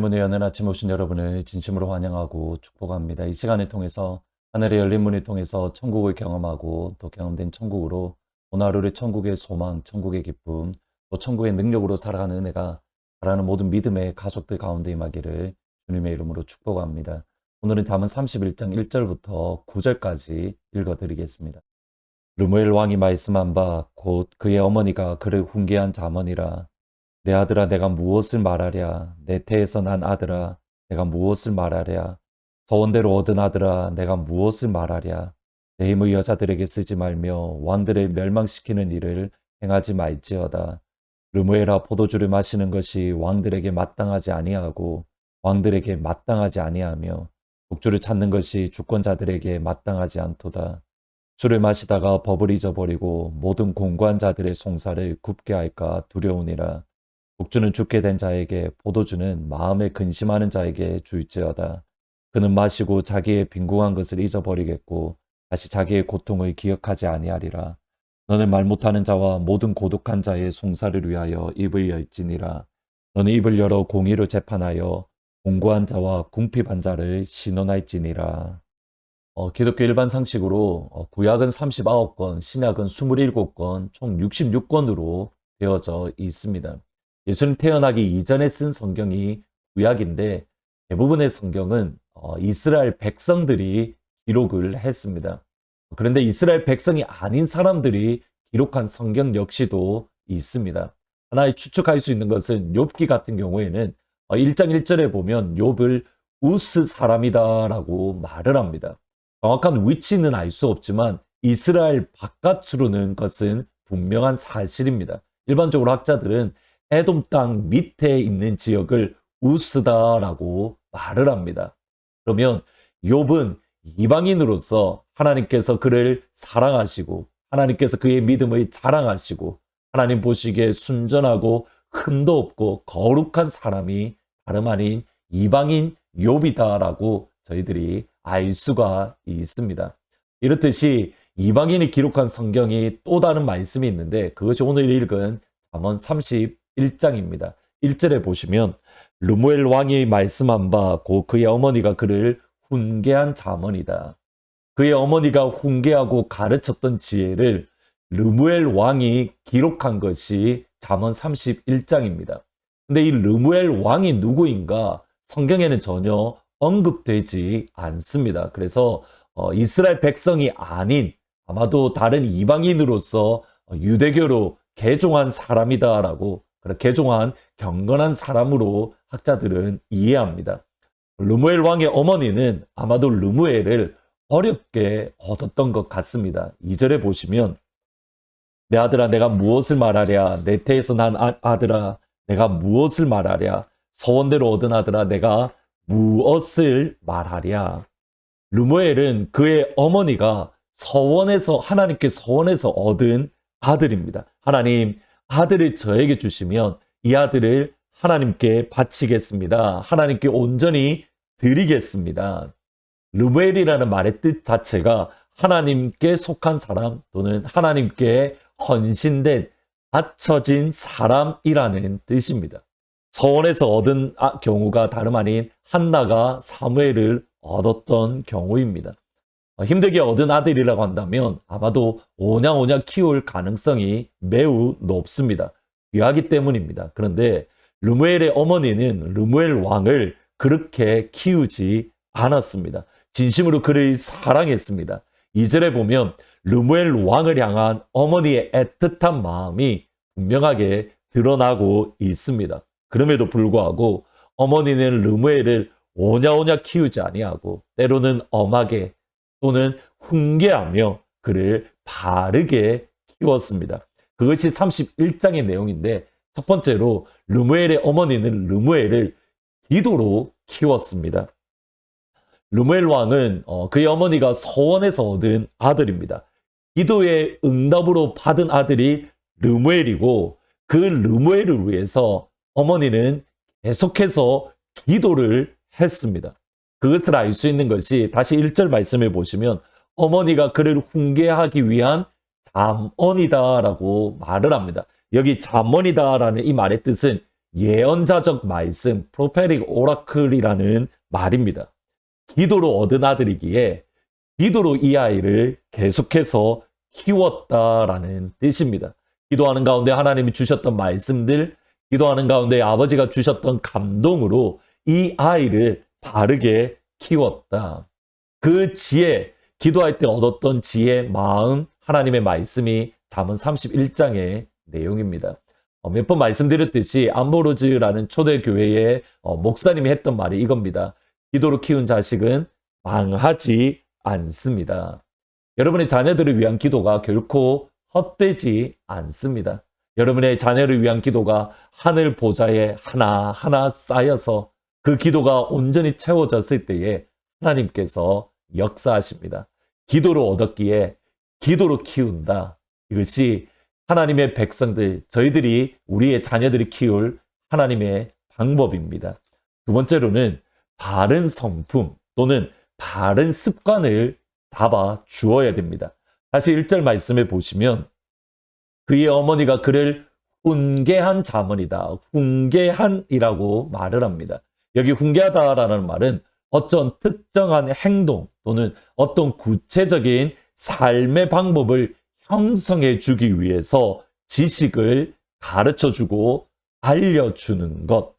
문에 여는 아침 오신 여러분을 진심으로 환영하고 축복합니다. 이 시간을 통해서 하늘의 열린 문을 통해서 천국을 경험하고 또 경험된 천국으로 오늘 하루를 천국의 소망, 천국의 기쁨, 또 천국의 능력으로 살아가는 은혜가 바라는 모든 믿음의 가족들 가운데 임하기를 주님의 이름으로 축복합니다. 오늘은 잠언 31장 1절부터 9절까지 읽어드리겠습니다. 르무엘 왕이 말씀한 바 곧 그의 어머니가 그를 훈계한 잠언이라 내 아들아 내가 무엇을 말하랴? 내 태에서 난 아들아 내가 무엇을 말하랴? 서원대로 얻은 아들아 내가 무엇을 말하랴? 내 힘의 여자들에게 쓰지 말며 왕들을 멸망시키는 일을 행하지 말지어다. 르무에라 포도주를 마시는 것이 왕들에게 마땅하지 아니하고 왕들에게 마땅하지 아니하며 독주를 찾는 것이 주권자들에게 마땅하지 않도다. 술을 마시다가 법을 잊어버리고 모든 공고한 자들의 송사를 굽게 할까 두려우니라 독주는 죽게 된 자에게 포도주는 마음에 근심하는 자에게 줄지어다. 그는 마시고 자기의 빈궁한 것을 잊어버리겠고 다시 자기의 고통을 기억하지 아니하리라. 너는 말 못하는 자와 모든 고독한 자의 송사를 위하여 입을 열지니라. 너는 입을 열어 공의로 재판하여 공고한 자와 궁핍한 자를 신원할지니라. 어, 기독교 일반 상식으로 어, 구약은 39권, 신약은 27권, 총 66권으로 되어져 있습니다. 예수님 태어나기 이전에 쓴 성경이 구약인데 대부분의 성경은 어, 이스라엘 백성들이 기록을 했습니다. 그런데 이스라엘 백성이 아닌 사람들이 기록한 성경 역시도 있습니다. 하나의 추측할 수 있는 것은 욥기 같은 경우에는 1장 1절에 보면 욥을 우스 사람이다라고 말을 합니다. 정확한 위치는 알 수 없지만 이스라엘 바깥으로는 것은 분명한 사실입니다. 일반적으로 학자들은 에돔 땅 밑에 있는 지역을 우스다라고 말을 합니다. 그러면 욥은 이방인으로서 하나님께서 그를 사랑하시고 하나님께서 그의 믿음을 자랑하시고 하나님 보시기에 순전하고 흠도 없고 거룩한 사람이 다름 아닌 이방인 욥이다라고 저희들이 알 수가 있습니다. 이렇듯이 이방인이 기록한 성경이 또 다른 말씀이 있는데 그것이 오늘 읽은 잠언 31장입니다. 1절에 보시면 르무엘 왕이 말씀한 바 고 그의 어머니가 그를 훈계한 잠언이다. 그의 어머니가 훈계하고 가르쳤던 지혜를 르무엘 왕이 기록한 것이 잠언 31장입니다. 근데 이 르무엘 왕이 누구인가 성경에는 전혀 언급되지 않습니다. 그래서 어, 이스라엘 백성이 아닌 아마도 다른 이방인으로서 유대교로 개종한 사람이다라고 개종한 경건한 사람으로 학자들은 이해합니다. 르무엘 왕의 어머니는 아마도 르무엘을 어렵게 얻었던 것 같습니다. 2절에 보시면 내 아들아 내가 무엇을 말하랴 내 태에서 난 아, 들아 내가 무엇을 말하랴 서원대로 얻은 아들아 내가 무엇을 말하랴 르무엘은 그의 어머니가 서원에서 하나님께 서원에서 얻은 아들입니다. 하나님 아들을 저에게 주시면 이 아들을 하나님께 바치겠습니다. 하나님께 온전히 드리겠습니다. 르무엘이라는 말의 뜻 자체가 하나님께 속한 사람 또는 하나님께 헌신된 바쳐진 사람이라는 뜻입니다. 서원에서 얻은 아, 경우가 다름 아닌 한나가 사무엘을 얻었던 경우입니다. 어, 힘들게 얻은 아들이라고 한다면 아마도 오냐오냐 키울 가능성이 매우 높습니다. 귀하기 때문입니다. 그런데 르무엘의 어머니는 르무엘 왕을 그렇게 키우지 않았습니다. 진심으로 그를 사랑했습니다. 이절에 보면 르무엘 왕을 향한 어머니의 애틋한 마음이 분명하게 드러나고 있습니다. 그럼에도 불구하고 어머니는 르무엘을 오냐오냐 키우지 아니하고 때로는 엄하게 또는 훈계하며 그를 바르게 키웠습니다. 그것이 31장의 내용인데 첫 번째로 르무엘의 어머니는 르무엘을 기도로 키웠습니다. 르무엘 왕은 어, 그의 어머니가 서원에서 얻은 아들입니다. 기도의 응답으로 받은 아들이 르무엘이고 그 르무엘을 위해서 어머니는 계속해서 기도를 했습니다. 그것을 알 수 있는 것이 다시 1절 말씀해 보시면 어머니가 그를 훈계하기 위한 잠언이다라고 말을 합니다. 여기 잠언이다라는 이 말의 뜻은 예언자적 말씀, 프로페릭 오라클이라는 말입니다. 기도로 얻은 아들이기에 기도로 이 아이를 계속해서 키웠다라는 뜻입니다. 기도하는 가운데 하나님이 주셨던 말씀들, 기도하는 가운데 아버지가 주셨던 감동으로 이 아이를 바르게 키웠다. 그 지혜, 기도할 때 얻었던 지혜, 마음, 하나님의 말씀이 잠언 31장의 내용입니다. 어, 몇번 말씀드렸듯이 암보로즈라는 초대교회의 어, 목사님이 했던 말이 이겁니다. 기도로 키운 자식은 망하지 않습니다. 여러분의 자녀들을 위한 기도가 결코 헛되지 않습니다. 여러분의 자녀를 위한 기도가 하늘 보좌에 하나하나 쌓여서 그 기도가 온전히 채워졌을 때에 하나님께서 역사하십니다. 기도로 얻었기에 기도로 키운다. 이것이 하나님의 백성들, 저희들이 우리의 자녀들이 키울 하나님의 방법입니다. 두 번째로는 바른 성품 또는 바른 습관을 잡아 주어야 됩니다. 다시 1절 말씀에 보시면 그의 어머니가 그를 훈계한 자문이다. 훈계한이라고 말을 합니다. 여기 훈계하다라는 말은 어떤 특정한 행동 또는 어떤 구체적인 삶의 방법을 형성해 주기 위해서 지식을 가르쳐 주고 알려주는 것.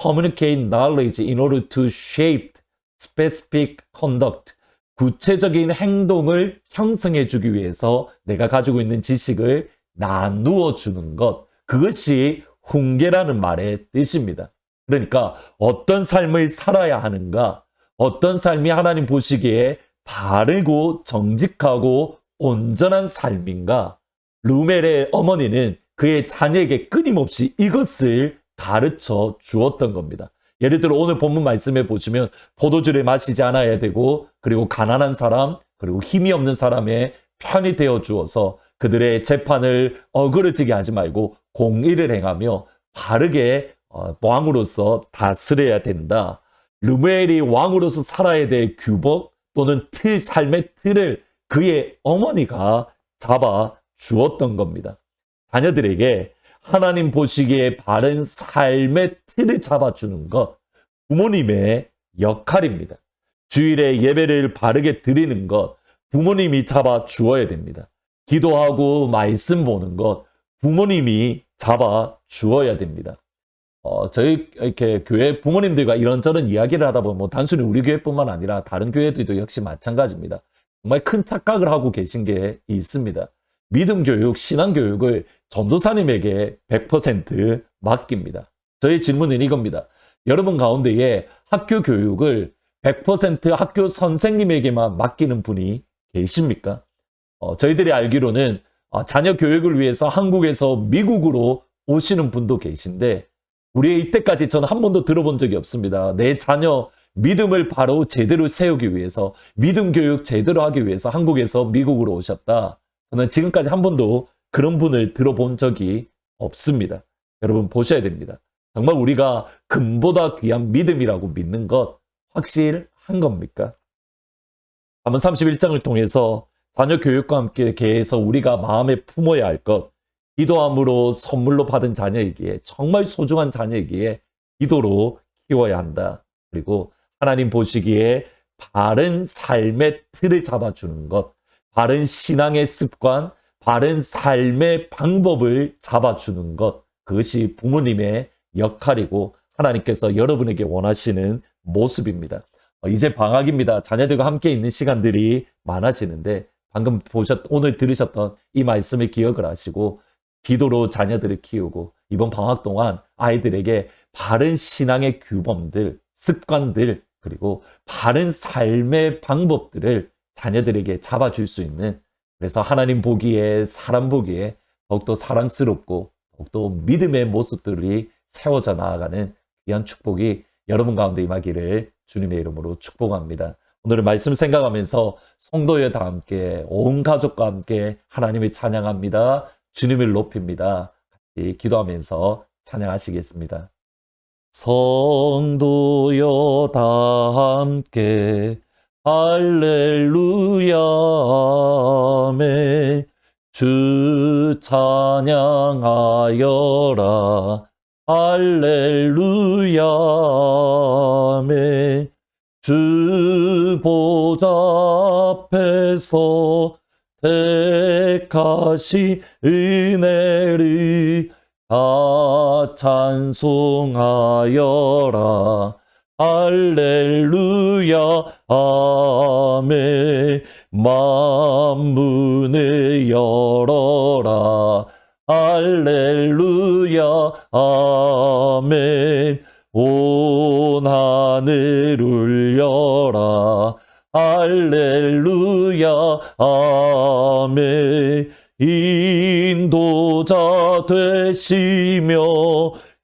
Communicate knowledge in order to shape specific conduct. 구체적인 행동을 형성해 주기 위해서 내가 가지고 있는 지식을 나누어 주는 것. 그것이 훈계라는 말의 뜻입니다. 그러니까 어떤 삶을 살아야 하는가, 어떤 삶이 하나님 보시기에 바르고 정직하고 온전한 삶인가? 루멜의 어머니는 그의 자녀에게 끊임없이 이것을 가르쳐 주었던 겁니다. 예를 들어 오늘 본문 말씀에 보시면 포도주를 마시지 않아야 되고 그리고 가난한 사람 그리고 힘이 없는 사람의 편이 되어 주어서 그들의 재판을 어그러지게 하지 말고 공의를 행하며 바르게 어, 왕으로서 다스려야 된다. 루멜이 왕으로서 살아야 될 규범 또는 틀, 삶의 틀을 그의 어머니가 잡아 주었던 겁니다. 자녀들에게 하나님 보시기에 바른 삶의 틀을 잡아주는 것, 부모님의 역할입니다. 주일에 예배를 바르게 드리는 것, 부모님이 잡아 주어야 됩니다. 기도하고 말씀 보는 것, 부모님이 잡아 주어야 됩니다. 어, 저희 이렇게 교회 부모님들과 이런저런 이야기를 하다 보면 뭐 단순히 우리 교회뿐만 아니라 다른 교회들도 역시 마찬가지입니다. 정말 큰 착각을 하고 계신 게 있습니다. 믿음 교육, 신앙 교육을 전도사님에게 100% 맡깁니다. 저의 질문은 이겁니다. 여러분 가운데에 학교 교육을 100% 학교 선생님에게만 맡기는 분이 계십니까? 어, 저희들이 알기로는 어, 자녀 교육을 위해서 한국에서 미국으로 오시는 분도 계신데 우리의 이때까지 저는 한 번도 들어본 적이 없습니다. 내 자녀 믿음을 바로 제대로 세우기 위해서 믿음 교육 제대로 하기 위해서 한국에서 미국으로 오셨다. 저는 지금까지 한 번도 그런 분을 들어본 적이 없습니다. 여러분 보셔야 됩니다. 정말 우리가 금보다 귀한 믿음이라고 믿는 것 확실한 겁니까? 한번 31장을 통해서 자녀 교육과 함께 계해서 우리가 마음에 품어야 할 것, 기도함으로 선물로 받은 자녀이기에 정말 소중한 자녀이기에 기도로 키워야 한다. 그리고 하나님 보시기에 바른 삶의 틀을 잡아주는 것, 바른 신앙의 습관, 바른 삶의 방법을 잡아주는 것, 그것이 부모님의 역할이고 하나님께서 여러분에게 원하시는 모습입니다. 어, 이제 방학입니다. 자녀들과 함께 있는 시간들이 많아지는데 방금 보셨 오늘 들으셨던 이 말씀을 기억을 하시고 기도로 자녀들을 키우고 이번 방학 동안 아이들에게 바른 신앙의 규범들, 습관들 그리고 바른 삶의 방법들을 자녀들에게 잡아줄 수 있는 그래서 하나님 보기에 사람 보기에 더욱더 사랑스럽고 더욱더 믿음의 모습들이 세워져 나아가는 귀한 축복이 여러분 가운데 임하기를 주님의 이름으로 축복합니다. 오늘 말씀 생각하면서 성도여 다 함께 온 가족과 함께 하나님을 찬양합니다. 주님을 높입니다. 같이 기도하면서 찬양하시겠습니다. 성도여 다 함께 할렐루야 아멘 주 찬양하여라 할렐루야 아멘 주 보좌 앞에서 택하시 은혜를 다 찬송하여라. 할렐루야 아멘. 만문을 열어라. 할렐루야 아멘. 온 하늘 울려라 할렐루야 아멘. 인도자 되시며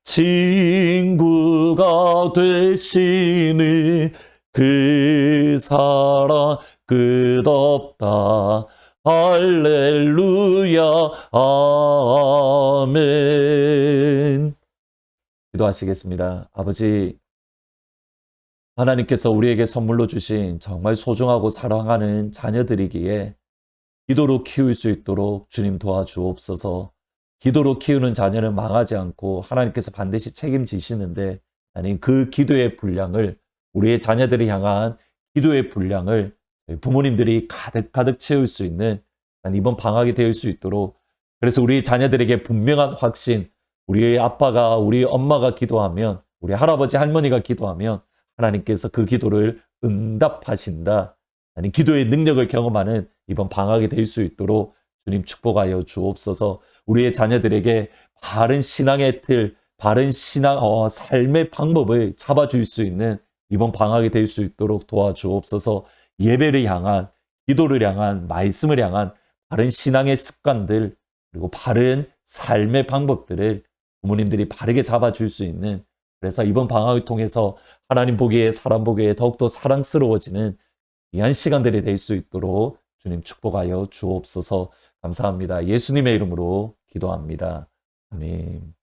친구가 되시는 그 사랑 끝없다. 할렐루야 아멘. 기도하시겠습니다. 아버지 하나님께서 우리에게 선물로 주신 정말 소중하고 사랑하는 자녀들이기에 기도로 키울 수 있도록 주님 도와주옵소서. 기도로 키우는 자녀는 망하지 않고 하나님께서 반드시 책임지시는데 아니 그 기도의 분량을 우리의 자녀들이 향한 기도의 분량을 부모님들이 가득 가득 채울 수 있는 이번 방학이 될 수 있도록 그래서 우리 자녀들에게 분명한 확신 우리의 아빠가 우리 엄마가 기도하면 우리 할아버지 할머니가 기도하면 하나님께서 그 기도를 응답하신다. 아니 기도의 능력을 경험하는 이번 방학이 될 수 있도록 주님 축복하여 주옵소서. 우리의 자녀들에게 바른 신앙의 틀, 바른 신앙 어, 삶의 방법을 잡아 줄 수 있는 이번 방학이 될 수 있도록 도와주옵소서. 예배를 향한 기도를 향한 말씀을 향한 바른 신앙의 습관들 그리고 바른 삶의 방법들을 부모님들이 바르게 잡아 줄 수 있는 그래서 이번 방학을 통해서 하나님 보기에 사람 보기에 더욱더 사랑스러워지는 귀한 시간들이 될 수 있도록 주님 축복하여 주옵소서 감사합니다. 예수님의 이름으로 기도합니다. 아멘.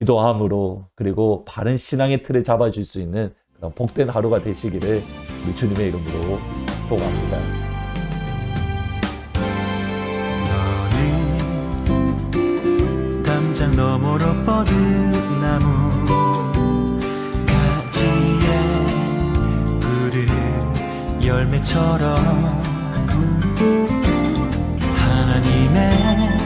기도함으로 그리고 바른 신앙의 틀을 잡아줄 수 있는 그런 복된 하루가 되시기를 우리 주님의 이름으로 축복합니다. 너는 담장 너머로 뻗은 나무 열매처럼 하나님의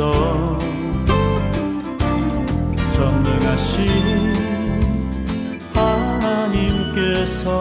있어. 전능하신 하나님께서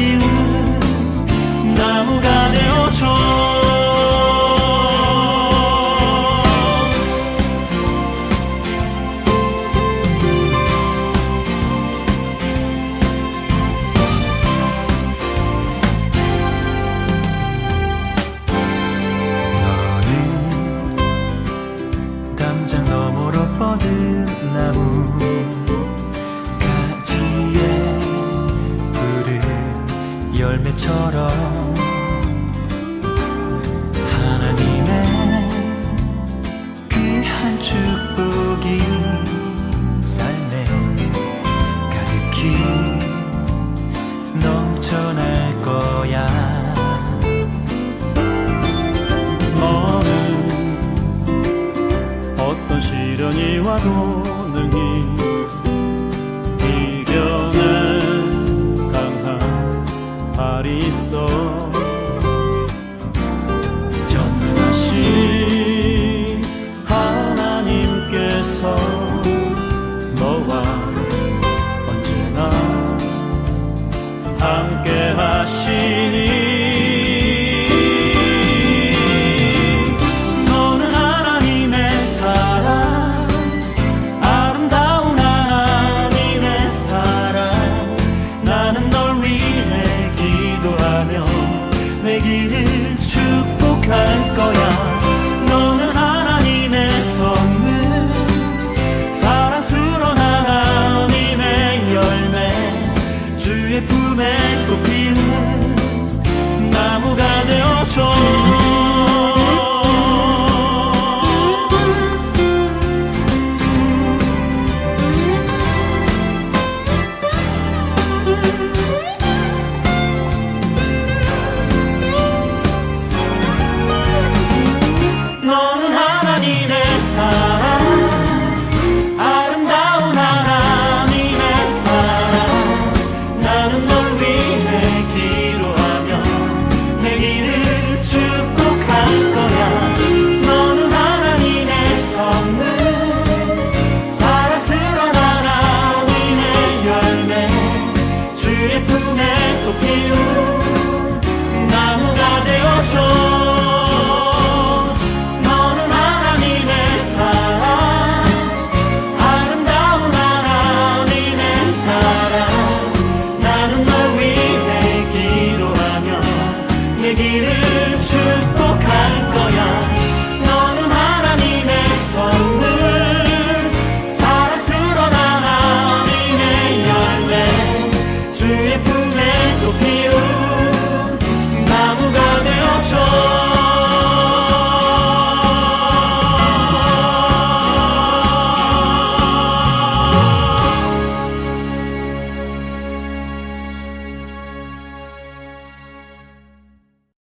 피운 나무가 되어줘